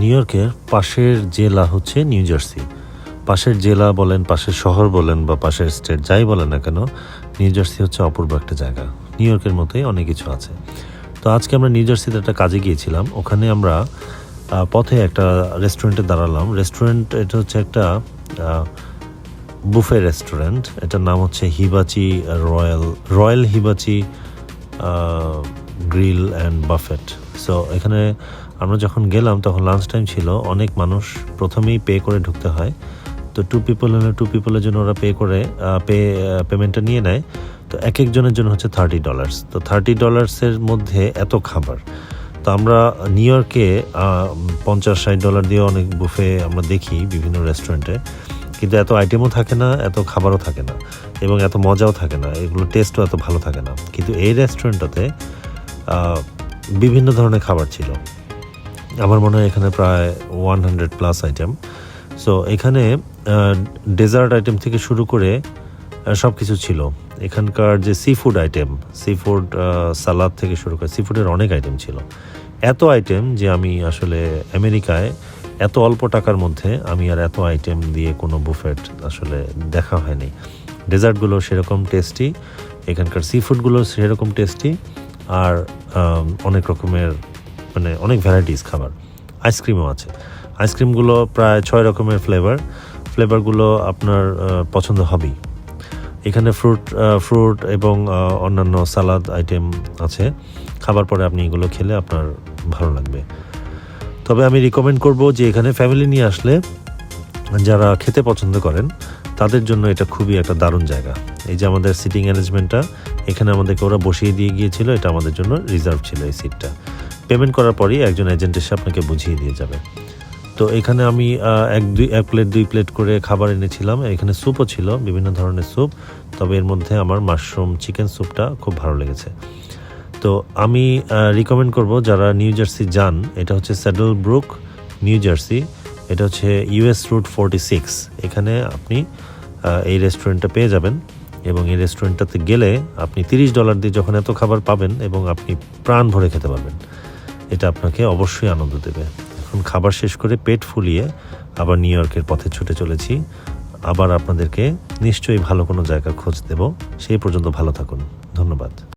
New ইয়র্কের পাশের জেলা হচ্ছে নিউ জার্সি। পাশের জেলা বলেন, পাশের শহর বলেন বা পাশের স্টেট যাই বলেন না কেন, নিউ জার্সি হচ্ছে অপূর্ব একটা জায়গা। নিউ ইয়র্কের মতোই অনেক কিছু আছে। তো আজকে আমরা নিউ জার্সিতে একটা কাজে গিয়েছিলাম। ওখানে আমরা পথে একটা রেস্টুরেন্টে দাঁড়ালাম। রেস্টুরেন্ট এটা হচ্ছে একটা বুফে রেস্টুরেন্ট এটার নাম হচ্ছে hibachi royal royal hibachi grill and buffet so এখানে আমরা যখন গেলাম, তখন লাঞ্চ টাইম ছিল, অনেক মানুষ প্রথমেই পে করে ঢুকতে হয়। তো টু পিপল হলে টু পিপলের জন্য ওরা পে করে পে পেমেন্টটা নিয়ে নেয়। তো এক একজনের জন্য হচ্ছে থার্টি ডলার্স তো থার্টি ডলার্সের মধ্যে এত খাবার। তো আমরা নিউ ইয়র্কে পঞ্চাশ, ষাট ডলার দিয়ে অনেক বুফে আমরা দেখি বিভিন্ন রেস্টুরেন্টে কিন্তু এত আইটেমও থাকে না, এত খাবারও থাকে না। এবং এত মজাও থাকে না। এগুলো টেস্টও এত ভালো থাকে না। কিন্তু এই রেস্টুরেন্টটাতে বিভিন্ন ধরনের খাবার ছিল। আমার মনে হয় এখানে প্রায় one hundred plus item so এখানে ডেজার্ট আইটেম থেকে শুরু করে সব কিছু ছিল। এখানকার যে sea food item sea food salad থেকে শুরু করে সি ফুডের অনেক আইটেম ছিল। এত আইটেম যে আমি আসলে আমেরিকায় এত অল্প টাকার মধ্যে আমি আর এত আইটেম দিয়ে কোনো বুফেট আসলে দেখা হয়নি। ডেজার্টগুলো সেরকম টেস্টি এখানকার সি ফুডগুলো সেরকম টেস্টি আর অনেক রকমের মানে অনেক ভ্যারাইটিস খাবার। আইসক্রিমও আছে। আইসক্রিমগুলো প্রায় ছয় রকমের ফ্লেভার ফ্লেভারগুলো আপনার পছন্দ হবেই। এখানে ফ্রুট ফ্রুট এবং অন্যান্য সালাদ আইটেম আছে। খাবার পরে আপনি এগুলো খেলে আপনার ভালো লাগবে। তবে আমি রিকমেন্ড করব যে এখানে ফ্যামিলি নিয়ে আসলে যারা খেতে পছন্দ করেন তাদের জন্য এটা খুবই একটা দারুণ জায়গা। এই যে আমাদের সিটিং অ্যারেঞ্জমেন্টটা এখানে আমাদেরকে ওরা বসিয়ে দিয়ে গিয়েছিল, এটা আমাদের জন্য রিজার্ভ ছিল এই সিটটা পেমেন্ট করার পরই একজন এজেন্ট এসে আপনাকে বুঝিয়ে দিয়ে যাবে। তো এখানে আমি এক দুই, এক প্লেট দুই প্লেট করে খাবার এনেছিলাম। এখানে স্যুপও ছিল, বিভিন্ন ধরনের স্যুপ তবে এর মধ্যে আমার মাশরুম চিকেন স্যুপটা খুব ভালো লেগেছে। তো আমি রিকমেন্ড করব যারা নিউ জার্সি যান, এটা হচ্ছে স্যাডেল ব্রুক নিউ জার্সি এটা হচ্ছে ইউএস রুট ফোরটি সিক্স এখানে আপনি এই রেস্টুরেন্টটা পেয়ে যাবেন এবং এই রেস্টুরেন্টটাতে গেলে আপনি তিরিশ ডলার দিয়ে যখন এত খাবার পাবেন এবং আপনি প্রাণ ভরে খেতে পারবেন। এটা আপনাকে অবশ্যই আনন্দ দেবে। এখন খাবার শেষ করে পেট ফুলিয়ে আবার নিউ ইয়র্কের পথে ছুটে চলেছি। আবার আপনাদেরকে নিশ্চয়ই ভালো কোনো জায়গা খোঁজ দেব। সেই পর্যন্ত ভালো থাকুন। ধন্যবাদ।